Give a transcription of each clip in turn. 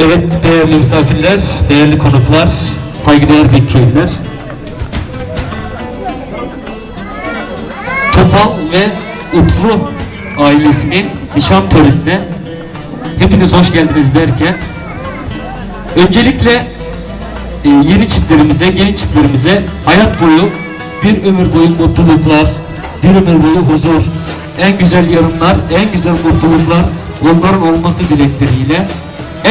Evet değerli misafirler, değerli konuklar, saygıdeğer bekçiler. Topal ve Utku ailesinin nişan törenine hepiniz hoş geldiniz derken öncelikle e, yeni çiftlerimize, genç çiftlerimize hayat boyu bir ömür boyu mutluluklar, bir ömür boyu huzur, en güzel yarınlar, en güzel mutluluklar onların olması dilekleriyle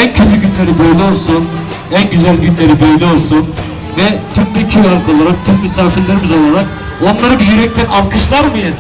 en kötü günleri böyle olsun, en güzel günleri böyle olsun ve tüm bir olarak, tüm misafirlerimiz olarak onları bir yürekten alkışlar mıyız?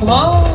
Wow.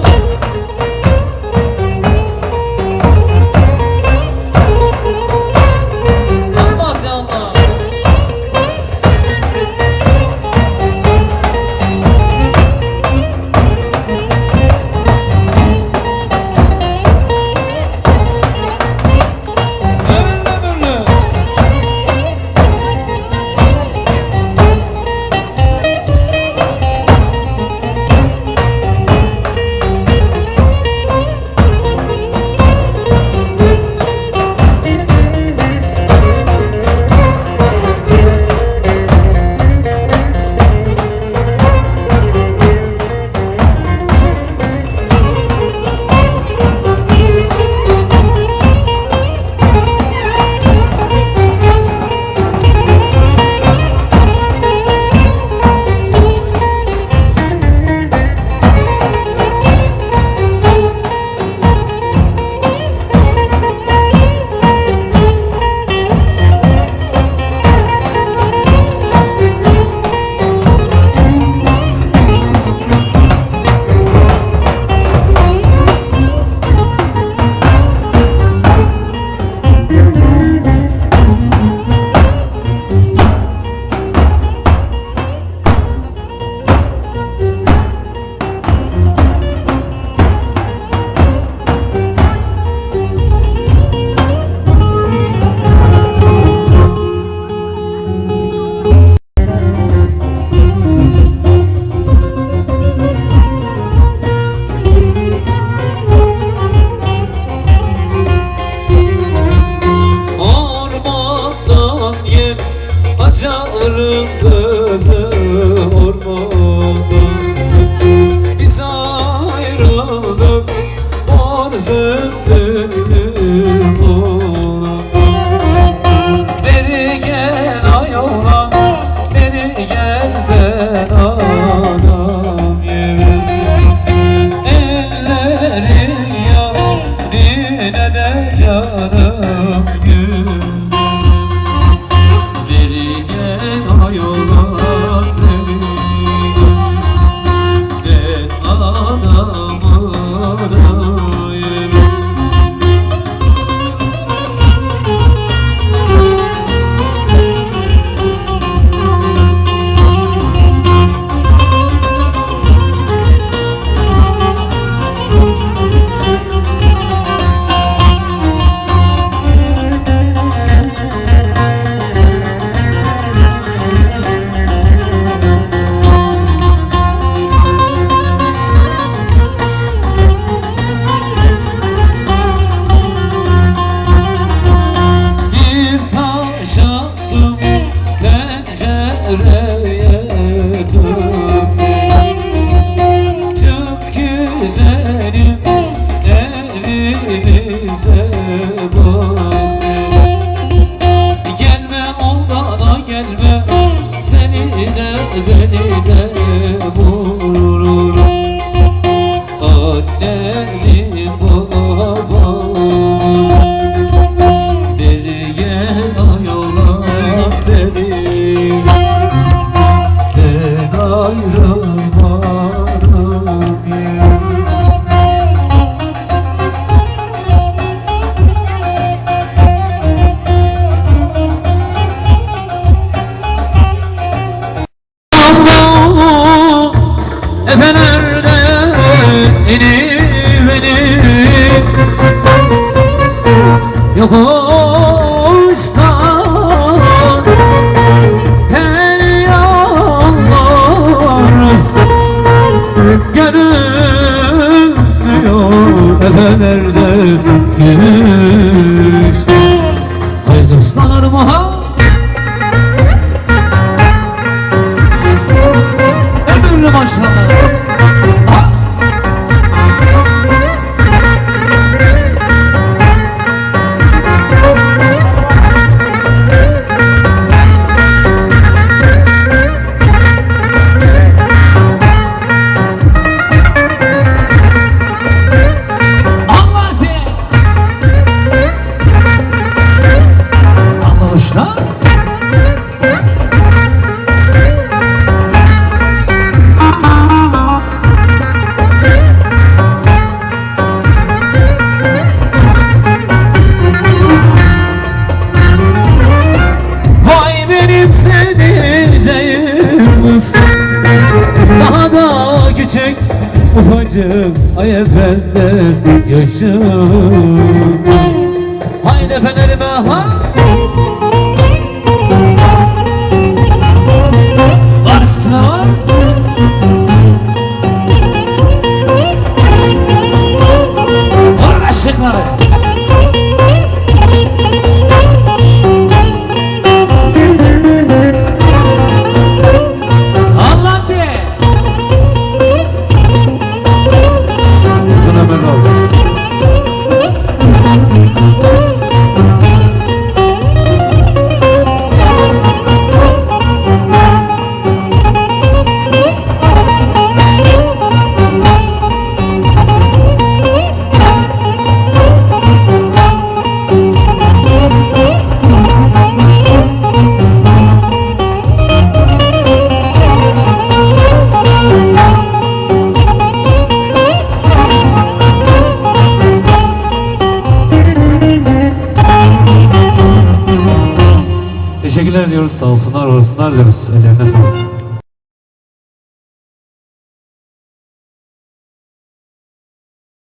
and beni de bu Oh, oh, bacım Ay efendim yaşım. Haydi fenerime haydi